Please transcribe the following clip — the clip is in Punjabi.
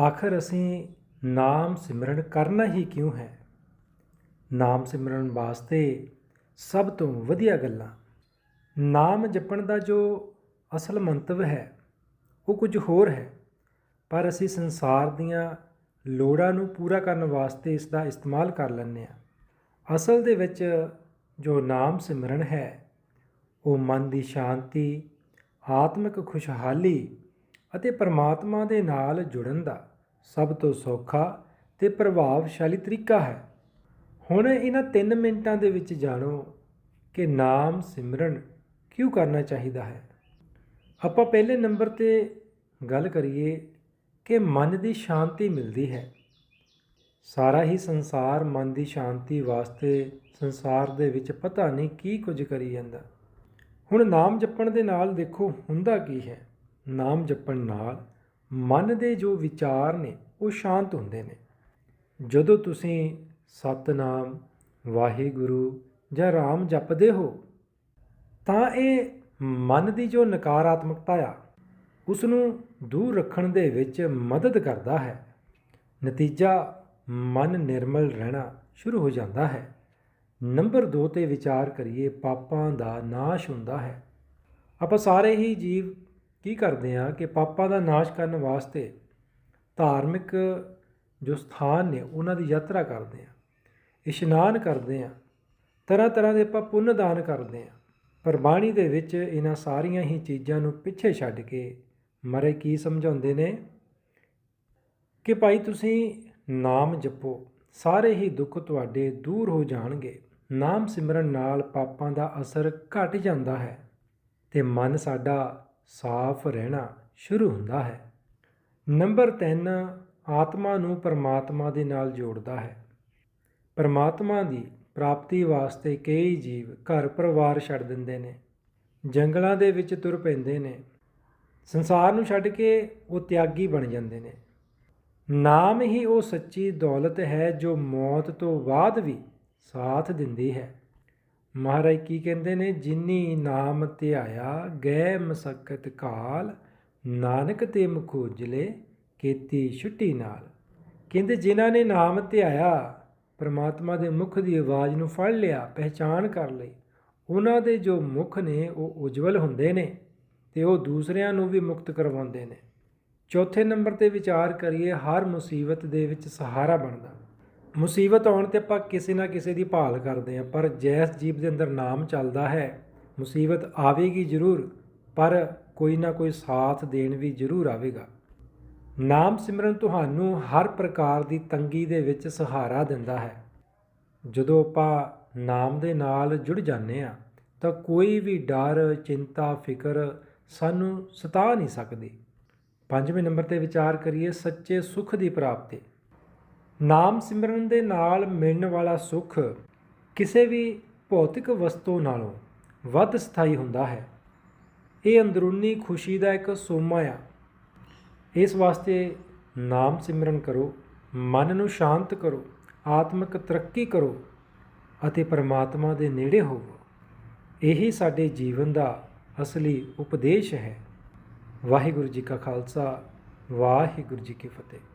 ਆਖਰ ਅਸੀਂ ਨਾਮ ਸਿਮਰਨ ਕਰਨਾ ਹੀ ਕਿਉਂ ਹੈ? ਨਾਮ ਸਿਮਰਨ ਵਾਸਤੇ ਸਭ ਤੋਂ ਵਧੀਆ ਗੱਲਾਂ। ਨਾਮ ਜਪਣ ਦਾ ਜੋ ਅਸਲ ਮੰਤਵ ਹੈ, ਉਹ ਕੁਝ ਹੋਰ ਹੈ। ਪਰ ਅਸੀਂ ਸੰਸਾਰ ਦੀਆਂ ਲੋੜਾਂ ਨੂੰ ਪੂਰਾ ਕਰਨ ਵਾਸਤੇ ਇਸ ਦਾ ਇਸਤੇਮਾਲ ਕਰ ਲੈਂਦੇ ਹਾਂ। ਅਸਲ ਦੇ ਵਿੱਚ ਜੋ ਨਾਮ ਸਿਮਰਨ ਹੈ, ਉਹ ਮਨ ਦੀ ਸ਼ਾਂਤੀ, ਆਤਮਿਕ ਖੁਸ਼ਹਾਲੀ ਅਤੇ ਪਰਮਾਤਮਾ ਦੇ ਨਾਲ ਜੁੜਨ ਦਾ ਸਭ ਤੋਂ ਸੌਖਾ ਤੇ ਪ੍ਰਭਾਵਸ਼ਾਲੀ ਤਰੀਕਾ ਹੈ। ਹੁਣ ਇਹਨਾਂ 3 ਮਿੰਟਾਂ ਦੇ ਵਿੱਚ ਜਾਣੋ ਕਿ ਨਾਮ ਸਿਮਰਨ ਕਿਉਂ ਕਰਨਾ ਚਾਹੀਦਾ ਹੈ। ਆਪਾਂ ਪਹਿਲੇ ਨੰਬਰ ਤੇ ਗੱਲ ਕਰੀਏ ਕਿ ਮਨ ਦੀ ਸ਼ਾਂਤੀ ਮਿਲਦੀ ਹੈ। ਸਾਰਾ ਹੀ ਸੰਸਾਰ ਮਨ ਦੀ ਸ਼ਾਂਤੀ ਵਾਸਤੇ ਸੰਸਾਰ ਦੇ ਵਿੱਚ ਪਤਾ ਨਹੀਂ ਕੀ ਕੁਝ ਕਰੀ ਜਾਂਦਾ। ਹੁਣ ਨਾਮ ਜਪਣ ਦੇ ਨਾਲ ਦੇਖੋ ਹੁੰਦਾ ਕੀ ਹੈ। ਨਾਮ ਜਪਣ ਨਾਲ ਮਨ ਦੇ ਜੋ ਵਿਚਾਰ ਨੇ, ਉਹ ਸ਼ਾਂਤ ਹੁੰਦੇ ਨੇ। ਜਦੋਂ ਤੁਸੀਂ ਸਤਨਾਮ, ਵਾਹਿਗੁਰੂ ਜਾਂ ਰਾਮ ਜਪਦੇ ਹੋ, ਤਾਂ ਇਹ ਮਨ ਦੀ ਜੋ ਨਕਾਰਾਤਮਕਤਾ ਆ ਉਸ ਨੂੰ ਦੂਰ ਰੱਖਣ ਦੇ ਵਿੱਚ ਮਦਦ ਕਰਦਾ ਹੈ। ਨਤੀਜਾ, ਮਨ ਨਿਰਮਲ ਰਹਿਣਾ ਸ਼ੁਰੂ ਹੋ ਜਾਂਦਾ ਹੈ। ਨੰਬਰ 2 ਤੇ ਵਿਚਾਰ ਕਰੀਏ, ਪਾਪਾਂ ਦਾ ਨਾਸ਼ ਹੁੰਦਾ ਹੈ। ਆਪਾਂ ਸਾਰੇ ਹੀ ਜੀਵ ਕੀ ਕਰਦੇ ਆ ਕਿ ਪਾਪਾਂ ਦਾ ਨਾਸ਼ ਕਰਨ ਵਾਸਤੇ ਧਾਰਮਿਕ ਜੋ ਸਥਾਨ ਨੇ, ਉਹਨਾਂ ਦੀ ਯਾਤਰਾ ਕਰਦੇ ਆ ਇਸ਼ਨਾਨ ਕਰਦੇ ਆ ਤਰ੍ਹਾਂ ਤਰ੍ਹਾਂ ਦੇ ਆਪਾਂ ਪੁੰਨ ਦਾਨ ਕਰਦੇ ਆ ਪਰ ਬਾਣੀ ਦੇ ਵਿੱਚ ਇਹਨਾਂ ਸਾਰੀਆਂ ਹੀ ਚੀਜ਼ਾਂ ਨੂੰ ਪਿੱਛੇ ਛੱਡ ਕੇ ਮਰੇ ਕੀ ਸਮਝਾਉਂਦੇ ਨੇ? ਕਿ ਭਾਈ ਤੁਸੀਂ ਨਾਮ ਜਪੋ। ਸਾਰੇ ਹੀ ਦੁੱਖ ਤੁਹਾਡੇ ਦੂਰ ਹੋ ਜਾਣਗੇ। ਨਾਮ ਸਿਮਰਨ ਨਾਲ ਪਾਪਾਂ ਦਾ ਅਸਰ ਘਟ ਜਾਂਦਾ ਹੈ ਤੇ ਮਨ ਸਾਡਾ ਸਾਫ਼ ਰਹਿਣਾ ਸ਼ੁਰੂ ਹੁੰਦਾ ਹੈ। ਨੰਬਰ 3 ਆਤਮਾ ਨੂੰ ਪਰਮਾਤਮਾ ਦੇ ਨਾਲ ਜੋੜਦਾ ਹੈ। ਪਰਮਾਤਮਾ ਦੀ ਪ੍ਰਾਪਤੀ ਵਾਸਤੇ ਕਈ ਜੀਵ ਘਰ ਪਰਿਵਾਰ ਛੱਡ ਦਿੰਦੇ ਨੇ, ਜੰਗਲਾਂ ਦੇ ਵਿੱਚ ਤੁਰ ਪੈਂਦੇ ਨੇ, ਸੰਸਾਰ ਨੂੰ ਛੱਡ ਕੇ ਉਹ ਤਿਆਗੀ ਬਣ ਜਾਂਦੇ ਨੇ। ਨਾਮ ਹੀ ਉਹ ਸੱਚੀ ਦੌਲਤ ਹੈ ਜੋ ਮੌਤ ਤੋਂ ਬਾਅਦ ਵੀ ਸਾਥ ਦਿੰਦੀ ਹੈ। ਮਹਾਰਾਜ ਕੀ ਕਹਿੰਦੇ ਨੇ, ਜਿਨੀ ਨਾਮ ਧਿਆਇਆ ਗਏ ਮਸਕਤ ਕਾਲ, ਨਾਨਕ ਤੇ ਮੁਖ ਉਜਲੇ ਕੀਤੀ ਛੁੱਟੀ ਨਾਲ। ਕਹਿੰਦੇ ਜਿਨ੍ਹਾਂ ਨੇ ਨਾਮ ਧਿਆਇਆ, ਪਰਮਾਤਮਾ ਦੇ ਮੁਖ ਦੀ ਆਵਾਜ਼ ਨੂੰ ਫੜ ਲਿਆ ਪਹਿਚਾਨ ਕਰ ਲਈ, ਉਹਨਾਂ ਦੇ ਜੋ ਮੁਖ ਨੇ ਉਹ ਉਜਵਲ ਹੁੰਦੇ ਨੇ ਤੇ ਉਹ ਦੂਸਰਿਆਂ ਨੂੰ ਵੀ ਮੁਕਤ ਕਰਵਾਉਂਦੇ ਨੇ। ਚੌਥੇ ਨੰਬਰ ਤੇ ਵਿਚਾਰ ਕਰੀਏ, ਹਰ ਮੁਸੀਬਤ ਦੇ ਵਿੱਚ ਸਹਾਰਾ ਬਣਦਾ। ਮੁਸੀਬਤ ਆਉਣ ਤੇ ਆਪਾਂ ਕਿਸੇ ਨਾ ਕਿਸੇ ਦੀ ਭਾਲ ਕਰਦੇ ਹਾਂ, ਪਰ ਜੈਸ ਜੀਵ ਦੇ ਅੰਦਰ ਨਾਮ ਚੱਲਦਾ ਹੈ। ਮੁਸੀਬਤ ਆਵੇਗੀ ਜ਼ਰੂਰ, ਪਰ ਕੋਈ ਨਾ ਕੋਈ ਸਾਥ ਦੇਣ ਵੀ ਜ਼ਰੂਰ ਆਵੇਗਾ। ਨਾਮ ਸਿਮਰਨ ਤੁਹਾਨੂੰ ਹਰ ਪ੍ਰਕਾਰ ਦੀ ਤੰਗੀ ਦੇ ਵਿੱਚ ਸਹਾਰਾ ਦਿੰਦਾ ਹੈ। ਜਦੋਂ ਆਪਾਂ ਨਾਮ ਦੇ ਨਾਲ ਜੁੜ ਜਾਂਦੇ ਆ ਤਾਂ ਕੋਈ ਵੀ ਡਰ, ਚਿੰਤਾ, ਫਿਕਰ ਸਾਨੂੰ ਸਤਾ ਨਹੀਂ ਸਕਦੀ। ਪੰਜਵੇਂ ਨੰਬਰ ਤੇ ਵਿਚਾਰ ਕਰੀਏ, ਸੱਚੇ ਸੁਖ ਦੀ ਪ੍ਰਾਪਤੀ। ਨਾਮ ਸਿਮਰਨ ਦੇ ਨਾਲ ਮਿਲਣ ਵਾਲਾ ਸੁੱਖ ਕਿਸੇ ਵੀ ਭੌਤਿਕ ਵਸਤੂ ਨਾਲੋਂ ਵੱਧ ਸਥਾਈ ਹੁੰਦਾ ਹੈ। ਇਹ ਅੰਦਰੂਨੀ ਖੁਸ਼ੀ ਦਾ ਇੱਕ ਸੋਮਾ ਆ। ਇਸ ਵਾਸਤੇ ਨਾਮ ਸਿਮਰਨ ਕਰੋ, ਮਨ ਨੂੰ ਸ਼ਾਂਤ ਕਰੋ, ਆਤਮਿਕ ਤਰੱਕੀ ਕਰੋ ਅਤੇ ਪਰਮਾਤਮਾ ਦੇ ਨੇੜੇ ਹੋਵੋ। ਇਹੀ ਸਾਡੇ ਜੀਵਨ ਦਾ ਅਸਲੀ ਉਪਦੇਸ਼ ਹੈ। ਵਾਹਿਗੁਰੂ ਜੀ ਕਾ ਖਾਲਸਾ, ਵਾਹਿਗੁਰੂ ਜੀ ਕੀ ਫਤਿਹ।